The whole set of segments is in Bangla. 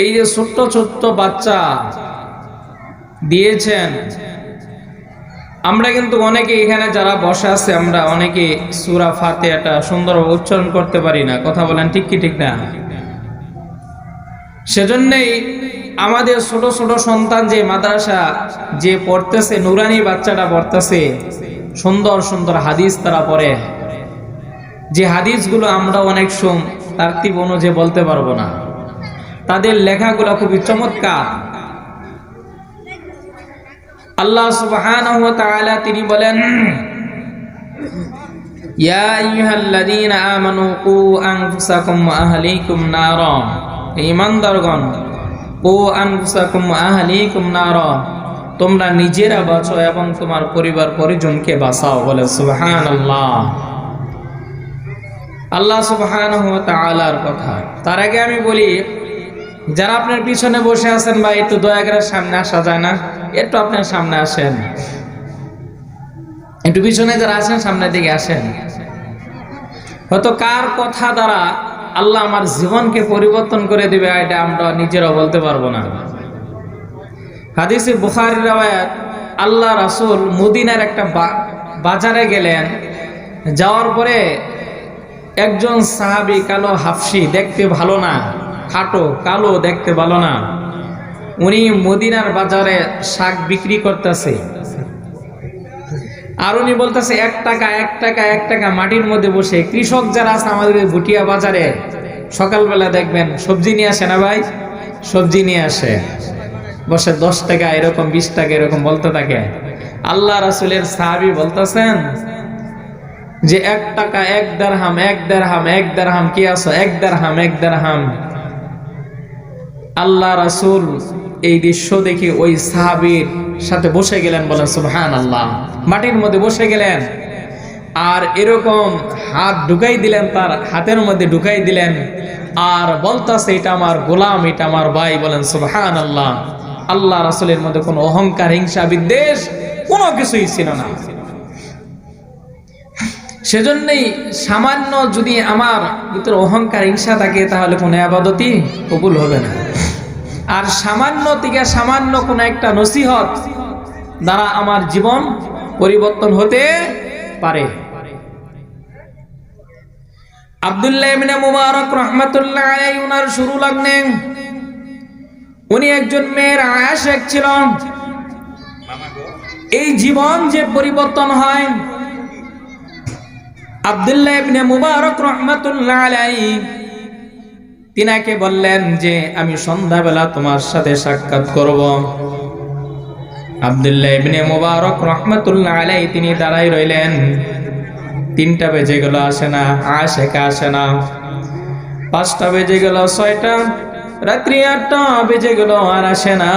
এই যে ছোট্ট ছোট্ট বাচ্চা দিয়েছেন, আমরা কিন্তু অনেকে এখানে যারা বসে আছে, আমরা অনেকে সুরা ফাতে একটা সুন্দর উচ্চারণ করতে পারি না। কথা বলেন ঠিক কি ঠিক না? সেজন্যই আমাদের ছোট ছোট সন্তান যে মাদ্রাসা যে পড়তেছে, নুরানি বাচ্চাটা পড়তেছে, সুন্দর সুন্দর হাদিস তারা পড়ে। যে হাদিসগুলো আমরা অনেক সম তার্তিব অনুযায়ী বলতে পারব না। তাদের লেখাগুলো খুবই চমৎকার। আল্লাহ তাআলা তিনি বলেন, ইয়া তোমরা নিজেরা বাঁচো এবং তোমার পরিবার পরিজনকে বাঁচাও বলে সুবহানাল্লাহ। আল্লাহ সুবহানাহু কথা। তার আগে আমি বলি যারা আপনার পিছনে বসে আছেন বা একটু দয়া করে সামনে আসা যায় না। একটু আপনার সামনে আসেন। একটু পিছনে যারা আছেন, সামনের দিকে আসেন। হয়তো কার কথা দ্বারা আল্লাহ আমার জীবনকে পরিবর্তন করে দিবে, এটা আমরা নিজেরাও বলতে পারব না। হাদিসে বুখারি রাওয়ায়াত, আল্লাহ রাসূল মদিনার একটা বাজারে গেলেন। যাওয়ার পরে একজন সাহাবী কালো হাফসি দেখতে ভালো না। খাটো, কালো দেখতে ভালো না। উনি মদিনার বাজারে শাক বিক্রি করতেছে। আর উনি বলতেছে, এক টাকা এক টাকা এক টাকা মাটির মধ্যে বসে। কৃষক যারা আছে আমাদের ভুটিয়া বাজারে, সকালবেলা দেখবেন, সবজি নিয়ে আসে না ভাই? সবজি নিয়ে আসে। বসে দশ টাকা এরকম, বিশ টাকা এরকম বলতে থাকে। আল্লাহ রাসুলের সাহাবি বলতেছেন যে, এক টাকা, এক দেড়হাম এক দেড়হাম এক দেড়হাম, কি আছো? এক দেড়হাম এক দেড়হাম। আল্লাহ রাসুল এই দৃশ্য দেখে ওই সাহাবীর সাথে বসে গেলেন বলেন সুবহান আল্লাহ মাটির মধ্যে বসে গেলেন। আর এরকম হাত ঢুকাই দিলেন, তার হাতের মধ্যে ঢুকাই দিলেন। আর বলতাছে, এটা আমার গোলাম, এটা আমার ভাই। বলেন সুবহান আল্লাহ আল্লাহ রাসূলের মধ্যে কোনো অহংকার, হিংসা, বিদ্বেষ কোনো কিছুই ছিল না। সেজন্যই সামান্য যদি আমার ভিতরে অহংকার, হিংসা থাকে, তাহলে কোনো আবাদতই কবুল হবে না। আর সামান্য থেকে সামান্য কোনো একটা নসিহত দ্বারা আমার জীবন পরিবর্তন হতে পারে। আব্দুল্লাহ মুবারক রাহমাতুল্লাহ উনি একজন মেয়ের এই জীবন যে পরিবর্তন হয় তিনাকে বললেন যে, আমি সন্ধ্যাবেলা তোমার সাথে সাক্ষাৎ করব। আব্দুল্লাহ ইবনে মুবারক রহমাতুল্লাহ আলাইহি তিনি দাঁড়াই রইলেন। তিনটা বেজে গেল, আসে না আশেকা আসে না। পাঁচটা বেজে গেল, ছয়টা, রাত্রি আটটা বেজে গেল, আর আসে না।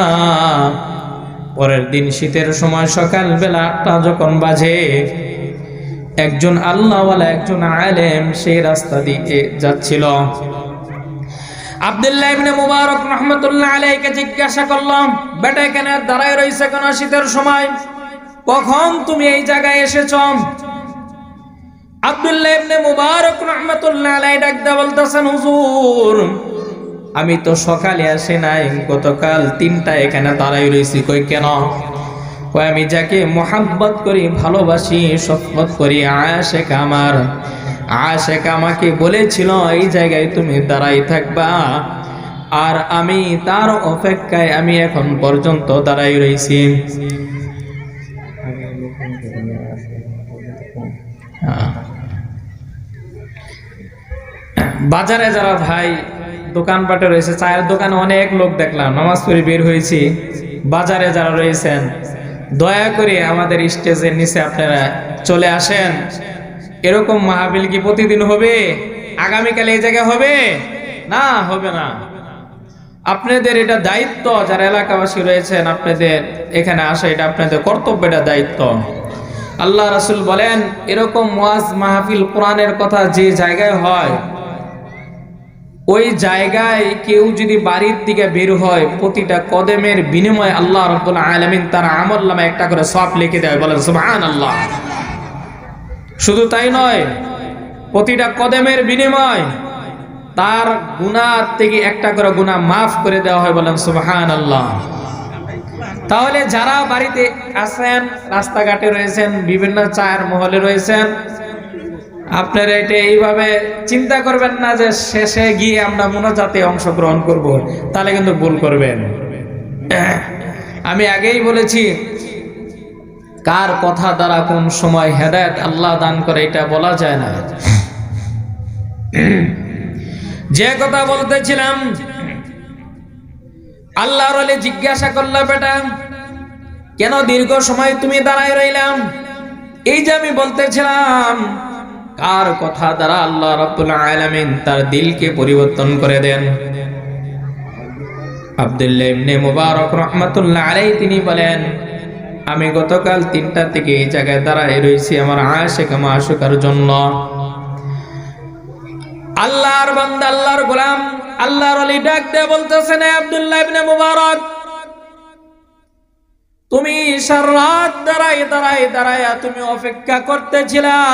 পরের দিন শীতের সময় সকাল বেলা আটটা যখন বাজে, একজন আল্লাহওয়ালা, একজন আলেম সেই রাস্তা দিয়ে যাচ্ছিল। আলাইকে জিজ্ঞাসা করলাম, বেটা, এখানে দাঁড়ায় কেন শীতের সময়? কখন তুমি এই জায়গায় এসেছ? ডাকদা বলতেছেন আমি তো সকালে আসি নাই, গতকাল তিনটা এখানে দাঁড়াই রইছি, কই কেন? কই আমি যাকে মোহাব্বত করি, ভালোবাসি, শপথ করি, আশেক আমার আশেক আমাকে বলেছিল, এই জায়গায় তুমি দাঁড়াই থাকবা। আর আমি তার অপেক্ষায় আমি এখন পর্যন্ত দাঁড়াই হ্যাঁ। বাজারে যারা ভাই দোকানপাটে রয়েছে, চায়ের দোকানে অনেক লোক দেখলাম, নামাজ পড়ে বের হয়েছি। বাজারে যারা রয়েছেন, দয়া করে আমাদের স্টেজের নিচে আপনারা চলে আসেন। এরকম মাহবিল কি প্রতিদিন হবে? আগামীকাল এই জায়গায় হবে? না হবে না। আপনাদের এটা দায়িত্ব, যারা এলাকাবাসী রয়েছেন, আপনাদের এখানে আসা এটা আপনাদের কর্তব্য এটা দায়িত্ব। আল্লাহ রাসুল বলেন, এরকম ওয়াজ মাহফিল কোরআনের কথা যে জায়গায় হয়, ওই জায়গায় কেউ যদি বাড়ির দিকে বের হয়, প্রতিটা কদমের বিনিময়ে আল্লাহ রব্বুল আলমিন তার আমল নামে একটা করে সব লিখে দেয়। বলেন, সুবহানাল্লাহ। শুধু তাই নয়, প্রতিটা কদমের বিনিময় তার গুনাহ থেকে একটা করে গুনাহ মাফ করে দেওয়া হয় বলেন সুবহান আল্লাহ তাহলে যারা বাড়িতে আছেন, রাস্তাঘাটে রয়েছেন, বিভিন্ন চায়ের মহলে রয়েছেন, আপনারা এটা এইভাবে চিন্তা করবেন না যে শেষে গিয়ে আমরা মোনাজাতে অংশগ্রহণ করব, তাহলে কিন্তু ভুল করবেন। আমি আগেই বলেছি কার কথা দ্বারা কোন সময় হেদায়ত আল্লাহ দান করে এটা বলা যায় না। যে কথা বলতেছিলাম, আল্লাহর আলী জিজ্ঞাসা করলা, বেটা, কেন দীর্ঘ সময় তুমি দাঁড়ায় রইলাম? এই যে আমি বলতেছিলাম, কার কথা দ্বারা আল্লাহ রাব্বুল আলামিন তার দিলকে পরিবর্তন করে দেন? আব্দুল্লাহ ইবনে মুবারক রহমাতুল্লাহ আলাইহি তিনি বলেন আমি গতকাল তিনটা থেকে এই জায়গায় দাঁড়ায় রয়েছি আমার আশেক মাশুকার জন্য। আল্লাহর বান্দা, আল্লাহর গোলাম, আল্লাহর আলী ডাক দিয়ে বলতেছেন, "এ আব্দুল্লাহ ইবনে মুবারক, তুমি সারাত দাঁড়াই দাঁড়াই দাঁড়াইয়া তুমি অপেক্ষা করতেছিলা।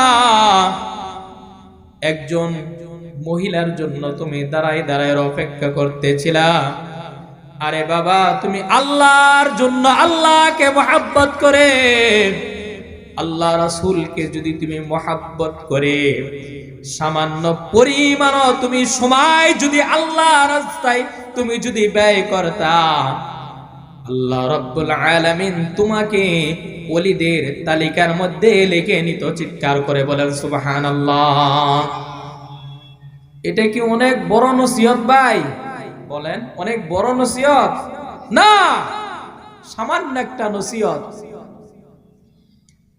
একজন মহিলার জন্য তুমি দাঁড়াই দাঁড়াই অপেক্ষা করতেছিলা। আরে বাবা, তুমি আল্লাহর জন্য আল্লাহকে মহাব্বত করে, আল্লাহ রাসূলকে যদি তুমি মহাব্বত করে, সামান্য পরিমাণ তুমি সময় যদি আল্লাহ রাস্তায় তুমি যদি ব্যয় করতা, আল্লাহ রব্বুল আলামিন তোমাকে ওলিদের তালিকার মধ্যে লিখে নিত, চিৎকার করে বলেন, সুবহানাল্লাহ। এটা কি অনেক বড় নসিহত ভাই? বলেন, অনেক বড় নসিহত। না, সামান্য একটা নসিহত।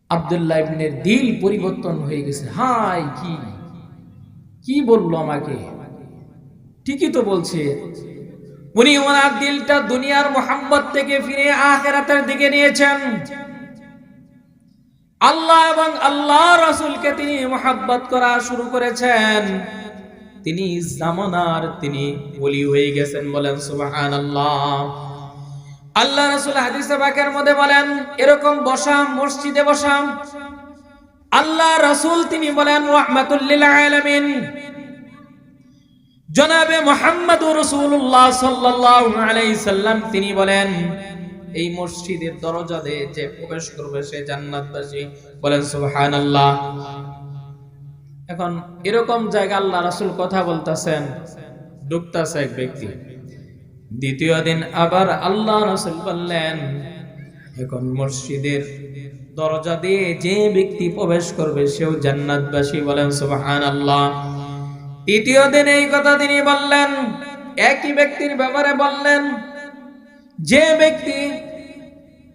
আব্দুল্লাহ ইবনের দিল পরিবর্তন হয়ে গেছে। হাই, কি? কি বলল আমাকে? ঠিকই তো বলছে। উনি ওনার দিলটা দুনিয়ার মোহাম্মদ থেকে ফিরে আখেরাতের দিকে নিয়েছেন। আল্লাহ এবং আল্লাহ রাসূলকে তিনি মোহাব্বত করা শুরু করেছেন। তিনি জামানার তিনি ওলি হয়ে গেছেন বলেন, সুবহানাল্লাহ। আল্লাহ রাসূল হাদিসে মধ্যে বলেন, এরকম বসা, মসজিদে বসা। আল্লাহ রাসূল তিনি বলেন আলামিন। জনাবে মোহাম্মদ রসুল্লাহ সাল্লাহ আলাইসাল্লাম তিনি বলেন, এই মসজিদের দরজা দিয়ে যে প্রবেশ করবে সে জান্নাতবাসী। বলেন সুবহান আল্লাহ এখন এরকম জায়গা আল্লাহ রাসুল কথা বলতেছেন ঢুকতেছে এক ব্যক্তি। দ্বিতীয় দিন আবার আল্লাহ রাসুল বললেন, এখন মসজিদের দরজা দিয়ে যে ব্যক্তি প্রবেশ করবে সেও জান্নাতবাসী বলেন সুবহান আল্লাহ তৃতীয় দিন এই কথা তিনি বললেন, একই ব্যক্তির ব্যাপারে বললেন, যে ব্যক্তি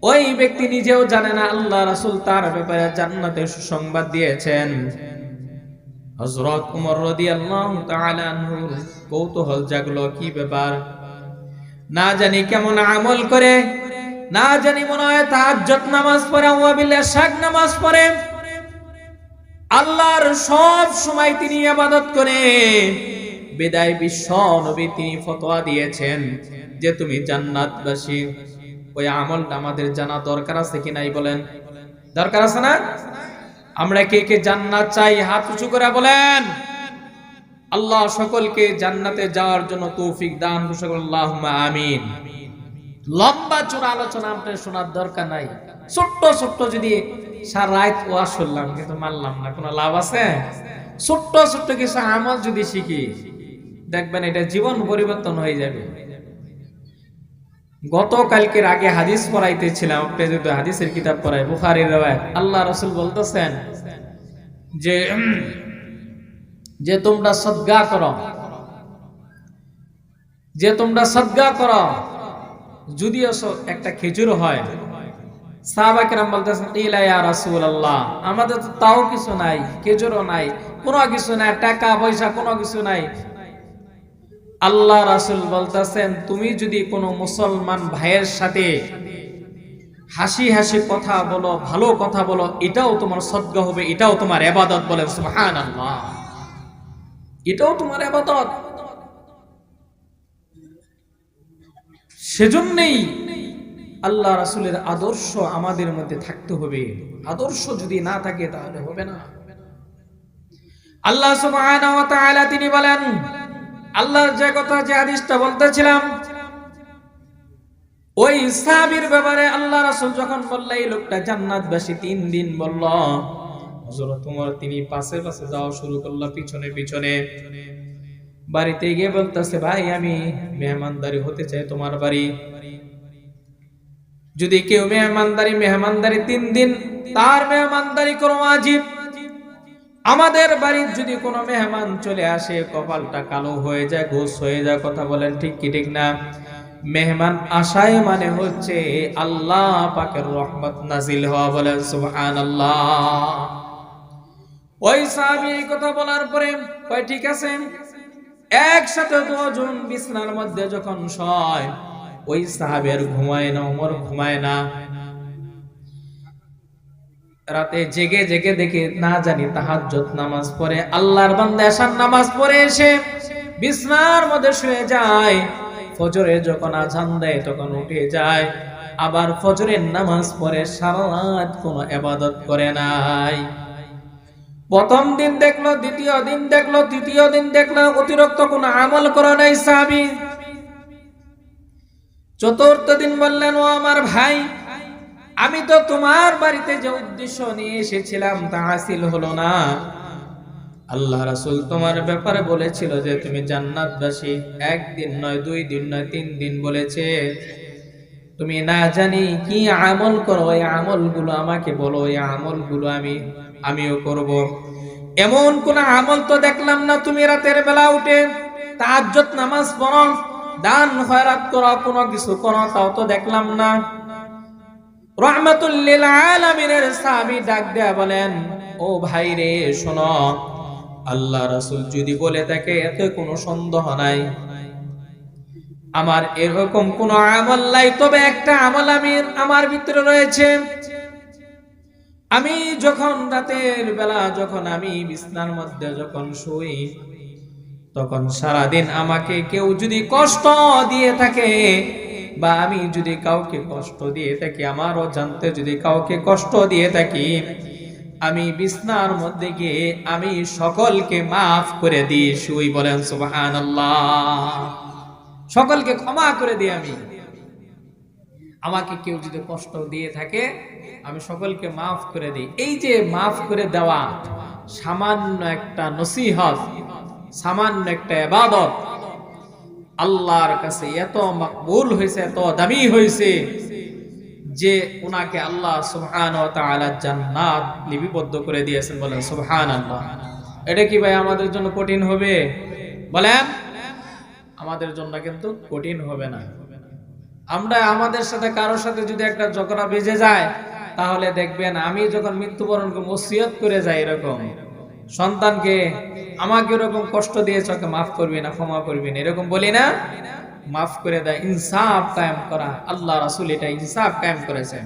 ওই ব্যক্তি নিজেও জানে না আল্লাহ রাসুল তার ব্যাপারে জান্নাতের সুসংবাদ দিয়েছেন। হযরত উমর তাআলা আনহুর কৌতূহল জাগলো, কি ব্যাপার? না জানি কেমন আমল করে, না জানি মনে হয় তাহাজ্জুদ নামাজ পড়ে, ওয়াবিল শাক নামাজ পড়ে। আল্লাহর সব সময় তিনি আবাদত করে। বিদায় বিশ্ব নবী তিনি ফতোয়া দিয়েছেন যে তুমি জান্নাতবাসী। ওই আমলটা আমাদের জানা দরকার আছে কি নাই বলেন? দরকার আছে না? আমরা কে কে জান্নাত চাই? হাত উঁচু করে বলেন। আল্লাহ সকলকে জান্নাতে যাওয়ার জন্য তৌফিক দান আমিন। লম্বা চূড়া আলোচনা আপনার শোনার দরকার নাই। ছোট্ট ছোট্ট যদি সারা রাত শুনলাম, কিন্তু মানলাম না, কোনো লাভ আছে? ছোট্ট ছোট্ট কিছু আমল যদি শিখি, দেখবেন এটা জীবন পরিবর্তন হয়ে যাবে। গতকালকের আগে হাদিস পড়াইতেছিলাম আপনি যদি হাদিসের কিতাব পড়াই বুখারির রায় আল্লাহ রসুল বলতেছেন যে যে তোমরা সদ্গা করো, যে তোমরা সদ্গা করো, যদিও স- একটা খেজুর হয়। আমাদের তো তাও কিছু নাই, খেজুরও নাই, কোনো কিছু নাই, টাকা পয়সা কোনো কিছু নাই আল্লাহ রাসূল বলতেছেন, তুমি যদি কোনো মুসলমান ভাইয়ের সাথে হাসি হাসি কথা বলো, ভালো কথা বলো, এটাও তোমার সদ্গা হবে, এটাও তোমার এবাদত বলে সুবহানাল্লাহ। এটাও তোমার এবাদত সেজন্যই আল্লাহ রাসূলের আদর্শ আমাদের মধ্যে থাকতে হবে। আদর্শ যদি না থাকে তাহলে হবে না। আল্লাহ তিনি বলেন আল্লাহর যে কথা, যে হাদিসটা বলতেছিলাম, ওই সাহাবীর ব্যাপারে আল্লাহ রাসূল যখন বলল, এই লোকটা জান্নাতবাসী তিন দিন বলল হযরত তিনি পাশে পাশে যাওয়া শুরু পিছনে পিছনে। বাড়িতে গিয়ে বলতেছে, ভাই, আমি মেহমানদারি হতে চাই তোমার বাড়ি। যদি কেউ মেহমানদারি মেহমানদারি তিন দিন, তার মেহমানদারি করো আজীব আমাদের বাড়ির যদি কোনো মেহমান চলে আসে, কপালটা কালো হয়ে যায়, গোস হয়ে যায়, কথা বলেন ঠিক কি ঠিক না? মেহমান আশায় মানে হচ্ছে আল্লাহ পাকের রহমত নাজিল হওয়া বলেন, সুবহানাল্লাহ। ওই সাহাবী এই কথা বলার পরে, কয়, ঠিক আছে? একসাথে দুজন বিছনার মধ্যে যখন শয়, ওই সাহাবের ঘুমায় না, ওমর ঘুমায় না। রাতে জেগে জেগে দেখে না জানি তাহাজ্জুদ নামাজ পড়ে, আল্লাহর বান্দা এশার নামাজ পড়ে এসে বিছনার মধ্যে শুয়ে যায়। ফজরে যখন আজান দেয় তখন উঠে যায়। আবার ফজরের নামাজ পড়ে সারা রাত কোনো ইবাদত করে নাই। প্রথম দিন দেখল, দ্বিতীয় দিন দেখল, তৃতীয় দিন দেখল, অতিরিক্ত কোনো আমল করে নাই সাহাবী। চতুর্থ দিন বললেন, ও আমার ভাই আমি তো তোমার বাড়িতে যে উদ্দেশ্য নিয়ে এসেছিলাম, তা হাসিল হলো না। আল্লাহ রাসূল তোমার ব্যাপারে বলেছিল যে, তুমি জান্নাতবাসী, একদিন নয়, দুই দিন নয়, তিন দিন বলেছে। তুমি না জানি কি আমল করো, ওই আমলগুলো আমাকে বলো, ওই আমলগুলো আমি, আমিও করব। এমন কোন আমল তো দেখলাম না তুমি রাতের বেলা উঠে, তাহাজ্জুদ, নামাজ পড়ো, দান, খয়রাত করো, কোনো কিছু করো, তাও তো দেখলাম না। ডাক বলেন, ও ভাই রে, শোনো, আল্লাহ যদি বলে থাকে, এতে সন্দেহ নাই। আমার এরকম কোন আমল নাই, তবে একটা আমল আমি আমার ভিতরে রয়েছে। আমি যখন রাতের বেলা যখন আমি বিছনার মধ্যে যখন শুই, তখন সারাদিন আমাকে কেউ যদি কষ্ট দিয়ে থাকে বা আমি যদি কাউকে কষ্ট দিয়ে থাকি আমারও জানতে যদি কাউকে কষ্ট দিয়ে থাকি, আমি বিছনার মধ্যে গিয়ে আমি সকলকে মাফ করে দিই। শুই বলেন, সুবহানাল্লাহ। সকলকে ক্ষমা করে দিই আমি। আমাকে কেউ যদি কষ্ট দিয়ে থাকে, আমি সকলকে মাফ করে দিই। এই যে মাফ করে দেওয়া, সামান্য একটা নসিহত, সামান্য একটা এবাদত আল্লাহর কাছে এত মকবুল হয়েছে, এত দামি হয়েছে যে ওনাকে আল্লাহ সুবহান ও তাআলা জান্নাত লিপিবদ্ধ করে দিয়েছেন বলেন, সুবহানাল্লাহ। এটা কি ভাই আমাদের জন্য কঠিন হবে? বলেন, আমাদের জন্য কিন্তু কঠিন হবে না। আমরা আমাদের সাথে, কারোর সাথে যদি একটা ঝগড়া বেজে যায়, তাহলে দেখবেন আমি যখন মৃত্যুবরণ মসিয়ত করে যাই এরকম সন্তানকে আমাকে এরকম কষ্ট দিয়েছ ওকে মাফ করবি না, ক্ষমা করবি না, এরকম বলি না। মাফ করে দেয়, ইনসাফ কায়েম করা, আল্লাহ রাসুল এটা ইনসাফ কায়েম করেছেন।